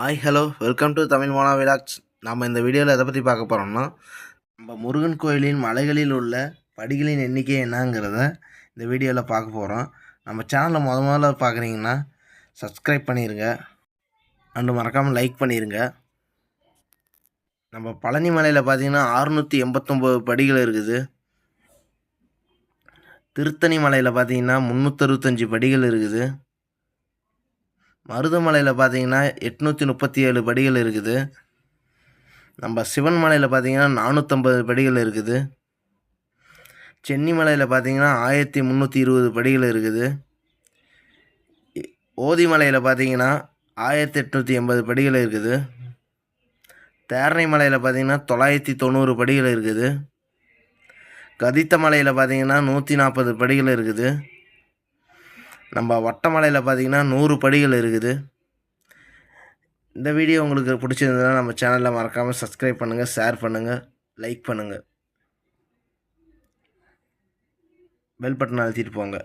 Hi hello welcome to Tamil Mona vlogs நம்ம இந்த வீடியோவில் எதை பற்றி பார்க்க போகிறோம்னா நம்ம முருகன் கோயிலின் மலைகளில் உள்ள படிகளின் எண்ணிக்கை என்னங்கிறத இந்த வீடியோவில் பார்க்க போகிறோம் நம்ம சேனலை முத முதல்ல பார்க்குறீங்கன்னா சப்ஸ்கிரைப் பண்ணிடுங்க அண்டு மறக்காமல் லைக் பண்ணிடுங்க நம்ம பழனி மலையில் பார்த்தீங்கன்னா அறுநூற்றி எண்பத்தொம்போது படிகள் இருக்குது. திருத்தணி மலையில் பார்த்தீங்கன்னா முந்நூற்றறுபத்தஞ்சி படிகள் இருக்குது. மருதமலையில் பார்த்தீங்கன்னா எட்நூற்றி முப்பத்தி ஏழு படிகள் இருக்குது. நம்ம சிவன் மலையில் பார்த்தீங்கன்னா நானூற்றம்பது படிகள் இருக்குது. சென்னி மலையில் பார்த்தீங்கன்னா ஆயிரத்தி முந்நூற்றி இருபது படிகள் இருக்குது. ஓதிமலையில் பார்த்தீங்கன்னா ஆயிரத்தி எட்நூற்றி எண்பது படிகள் இருக்குது. தேரணை மலையில் பார்த்தீங்கன்னா தொள்ளாயிரத்தி தொண்ணூறு படிகள் இருக்குது. கதித்த மலையில் பார்த்தீங்கன்னா நூற்றி நாற்பது படிகள் இருக்குது. நம்ம வட்டமலையில் பார்த்தீங்கன்னா நூறு படிகள் இருக்குது. இந்த வீடியோ உங்களுக்கு பிடிச்சிருந்ததுன்னா நம்ம சேனலில் மறக்காமல் சப்ஸ்கிரைப் பண்ணுங்கள் ஷேர் பண்ணுங்கள் லைக் பண்ணுங்கள் பெல் பட்டன் அழுத்திட்டு போங்க.